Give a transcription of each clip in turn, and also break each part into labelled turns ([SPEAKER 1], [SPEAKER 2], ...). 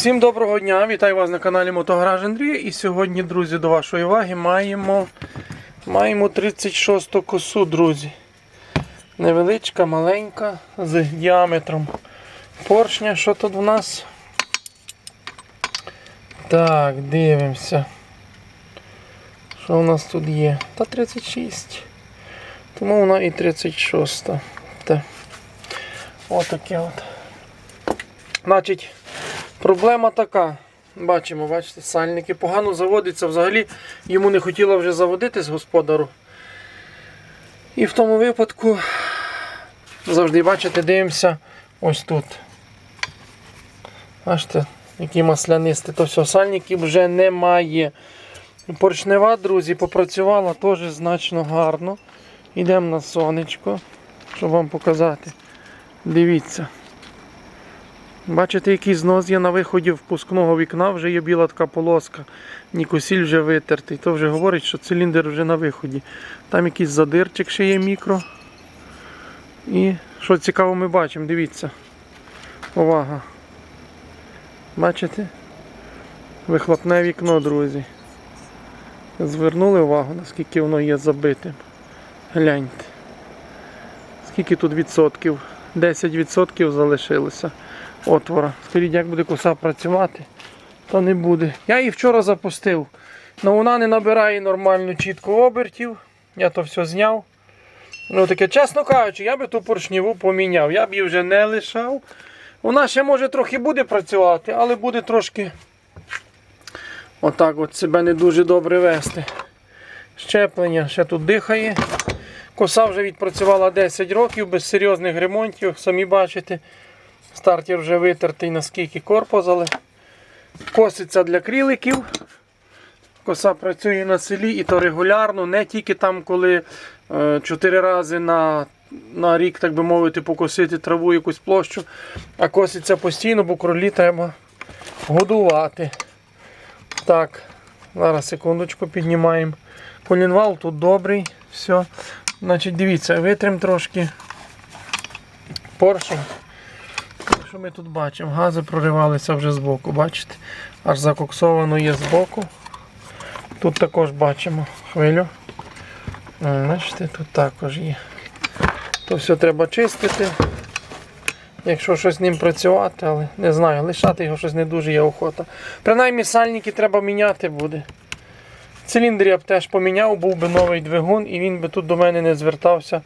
[SPEAKER 1] Всім доброго дня! Вітаю вас на каналі Мотогараж Андрія. І сьогодні, друзі, до вашої уваги маємо, маємо 36-ту косу, друзі. Невеличка, маленька, з діаметром поршня. Що тут у нас? Так, дивимося. Що у нас тут є? Та 36. Тому вона і 36. Та. Отаке от. Значить, проблема така. Бачимо, бачите, сальники погано заводяться. Взагалі йому не хотіло вже заводитись господару. І в тому випадку завжди, бачите, дивимося ось тут. Бачите, які маслянисті, то все, сальників вже немає. Поршнева, друзі, попрацювала теж значно гарно. Йдемо на сонечко, щоб вам показати. Дивіться. Бачите, який знос є на виході впускного вікна, вже є біла така полоска. Нікосіль вже витертий. То вже говорить, що циліндр вже на виході. Там якийсь задирчик ще є мікро. І що цікаво ми бачимо, дивіться. Увага. Бачите? Вихлопне вікно, друзі. Звернули увагу, наскільки воно є забитим. Гляньте. Скільки тут відсотків? 10% залишилося отвора. Скажіть, як буде коса працювати, то не буде. Я її вчора запустив. але вона не набирає нормально чітко обертів. Я то все зняв. Ну таке, чесно кажучи, я би ту поршніву поміняв. Я б її вже не лишав. Вона ще може трохи буде працювати, але буде трошки отак от себе не дуже добре вести. Щеплення ще тут дихає. Коса вже відпрацювала 10 років без серйозних ремонтів, самі бачите. Стартер вже витертий наскільки корпус, але коситься для кріликів. Коса працює на селі і то регулярно, не тільки там, коли 4 рази на на рік, так би мовити, покосити траву якусь площу, а коситься постійно, бо кролі треба годувати. Так, зараз секундочку піднімаємо. Колінвал тут добрий. Все. Значить, дивіться, витрим трошки поршень. Що ми тут бачимо? Гази проривалися вже збоку, бачите? Аж закоксовано є збоку. Тут також бачимо хвилю. Бачите, тут також є. То все треба чистити. Якщо щось з ним працювати, але не знаю, лишати його щось не дуже є охота. Принаймні сальники треба міняти буде. Циліндр я б теж поміняв, був би новий двигун і він би тут до мене не звертався,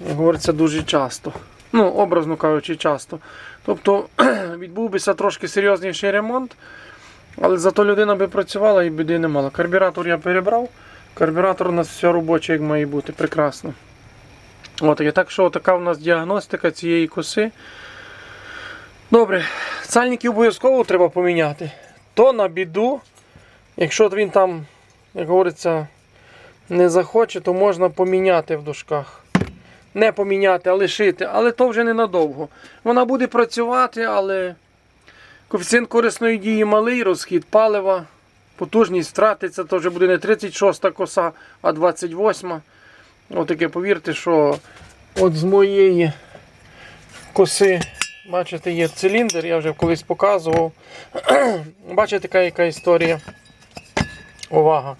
[SPEAKER 1] як говориться, дуже часто. Ну, образно кажучи, часто. Тобто відбувся трошки серйозніший ремонт, але зато людина би працювала і біди не мала. Карбюратор я перебрав. Карбюратор у нас все робоче, як має бути, прекрасно. От, і так що така у нас діагностика цієї коси. Добре, сальники обов'язково треба поміняти. То на біду, якщо він там, як говориться, не захоче, то можна поміняти в дужках. Не поміняти, а лишити, але то вже ненадовго. Вона буде працювати, але коефіцієнт корисної дії малий, розхід палива, потужність втратиться, то вже буде не 36 коса, а 28. Отаке, повірте, що от з моєї коси, бачите, є циліндр, я вже колись показував. Бачите, така яка історія. Увага.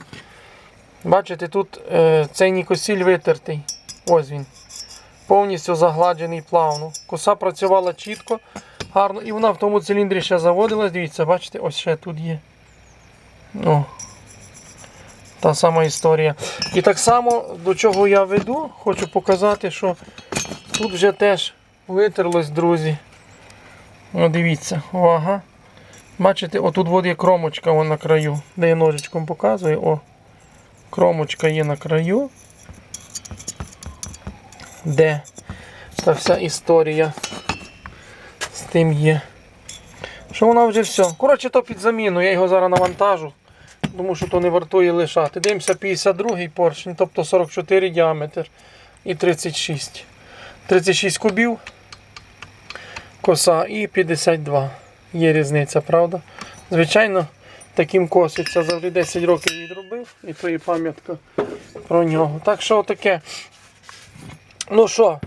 [SPEAKER 1] Бачите, тут е, цей нікосіль витертий. Ось він. Повністю загладжений плавно. Коса працювала чітко, гарно, і вона в тому циліндрі ще заводилась. Дивіться, бачите, ось ще тут є. О, та сама історія. І так само, до чого я веду, хочу показати, що тут вже теж витерлось, друзі. О, дивіться, увага. Бачите, отут от є кромочка на краю, де я ножичком показую. О, кромочка є на краю. Де та вся історія з тим є. Що вона вже все. Коротше, то під заміну, я його зараз навантажу тому що то не вартує лишати. Дивимося 52-й поршень, тобто 44 діаметр і 36. 36 кубів, коса і 52. Є різниця, правда? Звичайно, таким коситься. Завжди 10 років відробив, і то і пам'ятка про нього. Так що таке. Ну що,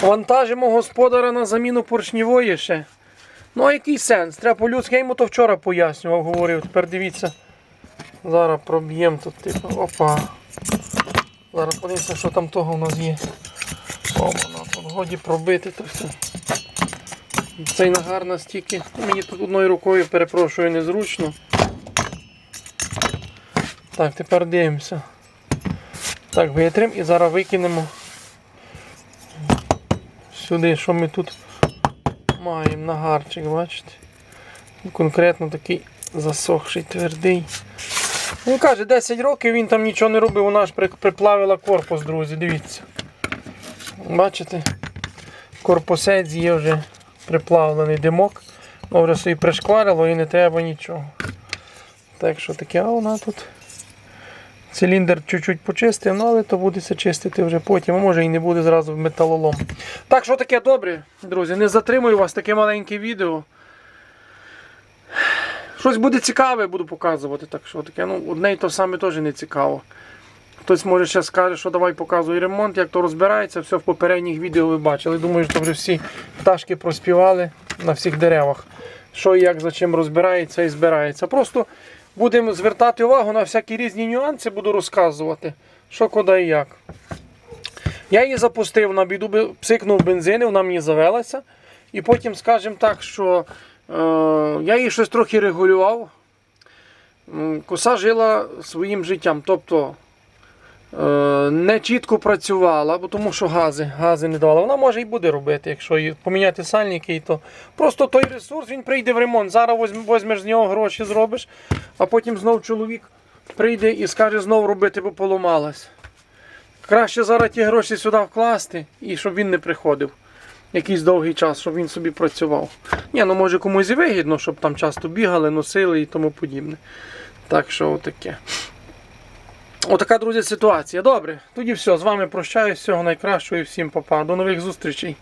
[SPEAKER 1] вантажимо господара на заміну поршнівої ще. Ну а який сенс? Треба по-людськи, я йому то вчора пояснював, говорив. Тепер дивіться. Зараз проб'ємо тут, типу, опа. Зараз подивимося, що там того у нас є. О, воно тут годі пробити то все. Цей нагар настільки. Мені тут одною рукою перепрошую незручно. Так, тепер дивимося. Так, витрим і зараз викинемо сюди, що ми тут маємо нагарчик, бачите? Конкретно такий засохший, твердий. Він каже, 10 років він там нічого не робив, вона ж приплавила корпус, друзі, дивіться. Бачите? Корпусець є вже приплавлений димок. Ну, вже собі пришкварило і не треба нічого. Так що таке, а вона тут. Циліндр чуть-чуть почистив, ну але то будеться чистити вже потім, а може і не буде зразу металолом. Так що таке добре, друзі, не затримую вас таке маленьке відео. Щось буде цікаве, буду показувати. Так що таке, ну, одне і то саме теж не цікаво. Хтось може ще скаже, що давай показуй ремонт, як то розбирається, все в попередніх відео ви бачили. Думаю, що вже всі пташки проспівали на всіх деревах. Що і як за чим розбирається і збирається. Просто будемо звертати увагу на всякі різні нюанси, буду розказувати, що куди і як. Я її запустив на біду, псикнув бензин, вона мені завелася. І потім, скажімо так, що е, я її щось трохи регулював. Коса жила своїм життям. Тобто не чітко працювала, бо тому що гази, гази не давала. Вона може і буде робити, якщо поміняти сальники, то просто той ресурс він прийде в ремонт. Зараз возьм- візьмеш з нього гроші, зробиш, а потім знов чоловік прийде і скаже знов робити, бо поламалась. Краще зараз ті гроші сюди вкласти і щоб він не приходив якийсь довгий час, щоб він собі працював. Ні, ну може комусь і вигідно, щоб там часто бігали, носили і тому подібне. Так що отаке. Отака, друзі, ситуація. Добре, тоді все, з вами прощаюсь, всього найкращого і всім папа. До нових зустрічей.